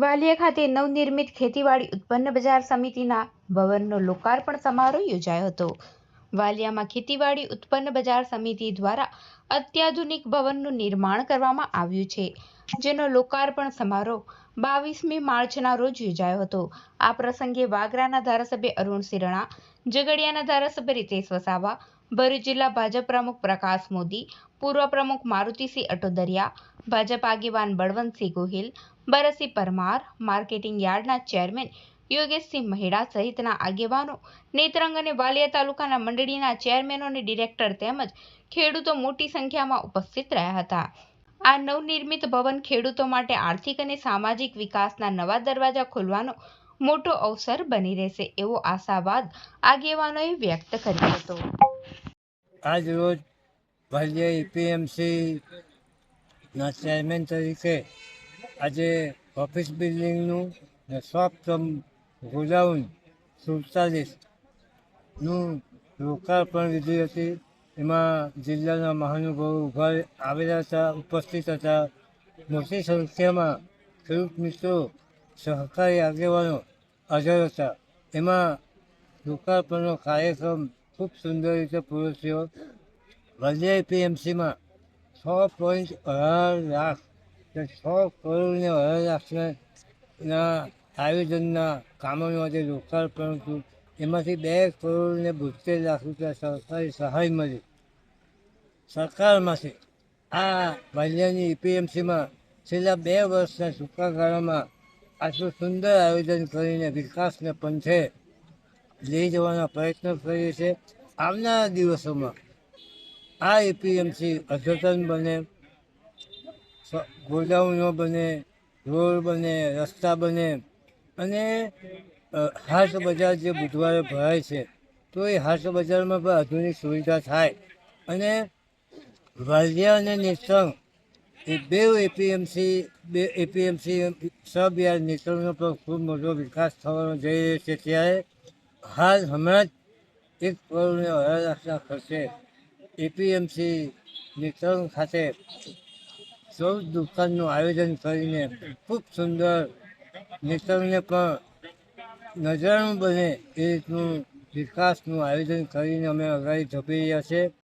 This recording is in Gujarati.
વાલિયા ખાતે નવનિર્મિત ખેતીવાડી ઉત્પન્ન બજાર સમિતિના ભવનનો લોકાર્પણ સમારોહ યોજાયો હતો. વાલિયામાં ખેતીવાડી ઉત્પન્ન બજાર સમિતિ દ્વારા અત્યાધુનિક ભવનનું નિર્માણ કરવામાં આવ્યું છે, જેનો લોકાર્પણ સમારોહ બાવીસમી માર્ચના રોજ યોજાયો હતો. આ પ્રસંગે વાગરાના ધારાસભ્ય અરુણ સિરણા ઝઘડિયાના ધારાસભ્ય રીતેશ વસાવા ભરૂચ જિલ્લા ભાજપ પ્રમુખ પ્રકાશ મોદી, પૂર્વ પ્રમુખ મારુતિસિંહ અટોદરિયા, ભાજપ આગેવાન બળવંતસિંહ ગોહિલ, ભરતસિંહ પરમાર, માર્કેટિંગ યાર્ડના ચેરમેન યોગેશસિંહ મહેડા સહિતના આગેવાનો, નેત્રંગ અને વાલિયા તાલુકાના મંડળીના ચેરમેનો અને ડિરેક્ટર તેમજ ખેડૂતો મોટી સંખ્યામાં ઉપસ્થિત રહ્યા હતા. આ નવનિર્મિત ભવન ખેડૂતો માટે આર્થિક અને સામાજિક વિકાસના નવા દરવાજા ખોલવાનો મોટો અવસર બની રહેશે એવો આશાવાદ આગેવાનોએ વ્યક્ત કર્યો હતો. આજ રોજ વાલિયા એપીએમસીના ચેરમેન તરીકે આજે ઓફિસ બિલ્ડિંગનું ને શોપ કમ ગોડાઉન સુડતાલીસનું લોકાર્પણ વિધિ હતી. એમાં જિલ્લાના મહાનુભાવો ઊભા આવેલા હતા, ઉપસ્થિત હતા. મોટી સંખ્યામાં ખેડૂત મિત્રો, સહકારી આગેવાનો હાજર હતા. એમાં લોકાર્પણનો કાર્યક્રમ ખૂબ સુંદર રીતે પૂરો થયો. વલિયા પીએમસીમાં છ પોઈન્ટ અઢાર લાખ છ કરોડને અઢાર લાખના આયોજનના કામોનું આજે લોકાર્પણ હતું એમાંથી બે કરોડને બોતેર લાખ રૂપિયા સરકારી સહાય મળી. સરકારમાંથી આ વાલિયાની એપીએમસીમાં છેલ્લા બે વર્ષના ટૂંકા ગાળામાં આટલું સુંદર આયોજન કરીને વિકાસને પંથે લઈ જવાના પ્રયત્ન કરીએ છીએ આવનારા દિવસોમાં આ એપીએમસી અદ્યતન બને ગોડાઉનો બને, રોડ બને, રસ્તા બને અને હાટ બજાર જે બુધવારે ભરાય છે, તો એ હાટ બજારમાં પણ આધુનિક સુવિધા થાય અને વાલિયા અને નેત્રંગ એ બે એપીએમસી બે એપીએમસી સબ યાર નેત્રંગનો પણ ખૂબ મોટો વિકાસ થવાનો જઈ રહ્યો છે. ત્યારે હાલ હમણાં જ એક કરોડને અઢાર ખર્ચે એપીએમસી નેત્રણ ખાતે ચૌદ દુકાનનું આયોજન કરીને ખૂબ સુંદર નેતરને પણ નજરાણું બને એ રીતનું વિકાસનું આયોજન કરીને અમે અગાડી ધપી રહ્યા છે